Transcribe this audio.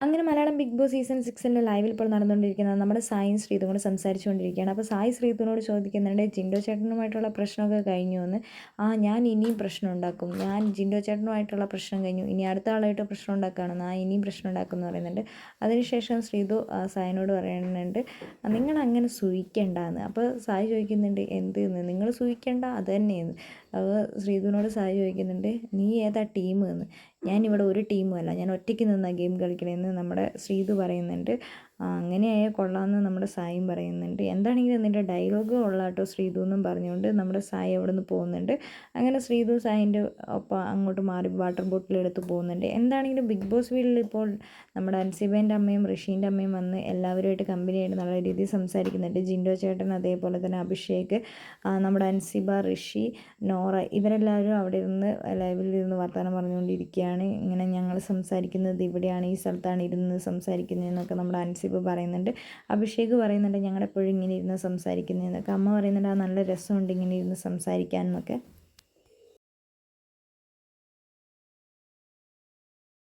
അങ്ങനെ Malayalam big Boss season സിക്സിന്റെ ലൈവിൽ ഇപ്പോൾ നടന്നുകൊണ്ടിരിക്കുന്നത് നമ്മുടെ സായി ശ്രീതുകൊണ്ട് സംസാരിച്ചുകൊണ്ടിരിക്കുകയാണ്. അപ്പോൾ സായി ശ്രീതുവിനോട് ചോദിക്കുന്നുണ്ട് ജിൻഡോ ചേട്ടനുമായിട്ടുള്ള പ്രശ്നമൊക്കെ കഴിഞ്ഞു എന്ന്. ആ ഞാൻ ഇനിയും പ്രശ്നം ഉണ്ടാക്കും. ഞാൻ ജിൻഡോ ചേട്ടനുമായിട്ടുള്ള പ്രശ്നം കഴിഞ്ഞു. ഇനി അടുത്ത ആളായിട്ട് പ്രശ്നം ഉണ്ടാക്കുകയാണെന്ന് ആ ഇനിയും പ്രശ്നം ഉണ്ടാക്കും എന്ന് പറയുന്നുണ്ട്. അതിനുശേഷം ശ്രീതു സായിനോട് പറയുന്നുണ്ട് നിങ്ങൾ അങ്ങനെ സൂഹിക്കേണ്ടെന്ന് അപ്പോൾ സായി ചോദിക്കുന്നുണ്ട് എന്ത് എന്ന് നിങ്ങൾ സൂഹിക്കേണ്ട അത് തന്നെയെന്ന് അപ്പോൾ ശ്രീതുവിനോട് സായി ചോദിക്കുന്നുണ്ട് നീ ഏതാ ടീം എന്ന് ഞാനിവിടെ ഒരു ടീമും അല്ല. ഞാൻ ഒറ്റയ്ക്ക് നിന്നാണ് ഗെയിം കളിക്കണമെന്ന് നമ്മുടെ ശ്രീതു പറയുന്നുണ്ട്. അങ്ങനെയായാൽ കൊള്ളാമെന്ന് നമ്മുടെ സായും പറയുന്നുണ്ട്. എന്താണെങ്കിലും എന്നിട്ട് ഡയലോഗ് കൊള്ളാട്ടോ ശ്രീതു എന്നും പറഞ്ഞുകൊണ്ട് നമ്മുടെ സായി അവിടെ നിന്ന് പോകുന്നുണ്ട്. അങ്ങനെ ശ്രീതു സായിന്റെ ഒപ്പം അങ്ങോട്ട് മാറി വാട്ടർ ബോട്ടിലെടുത്ത് പോകുന്നുണ്ട്. എന്താണെങ്കിലും ബിഗ് ബോസ് വീട്ടിൽ ഇപ്പോൾ നമ്മുടെ അൻസിബേന്റെ അമ്മയും ഋഷീന്റെ അമ്മയും വന്ന് എല്ലാവരുമായിട്ട് കമ്പനിയായിട്ട് നല്ല രീതിയിൽ സംസാരിക്കുന്നുണ്ട്. ജിൻഡോ ചേട്ടൻ അതേപോലെ തന്നെ അഭിഷേക് നമ്മുടെ അൻസിബ ഋഷി നോറ ഇവരെല്ലാവരും അവിടെ ഇരുന്ന് ലൈവിൽ ഇരുന്ന് വർത്തമാനം പറഞ്ഞുകൊണ്ടിരിക്കുകയാണ്. ഇങ്ങനെ ഞങ്ങൾ സംസാരിക്കുന്നത് ഇവിടെയാണ് ഈ സ്ഥലത്താണ് ഇരുന്ന് സംസാരിക്കുന്നതെന്നൊക്കെ നമ്മുടെ അൻസി ആസിഫ് പറയുന്നുണ്ട്. അഭിഷേക് പറയുന്നുണ്ട് ഞങ്ങളെപ്പോഴും ഇങ്ങനെ ഇരുന്ന് സംസാരിക്കുന്നതെന്നൊക്കെ അമ്മ പറയുന്നുണ്ട് ആ നല്ല രസമുണ്ട് ഇങ്ങനെ ഇരുന്ന് സംസാരിക്കാൻ എന്നൊക്കെ.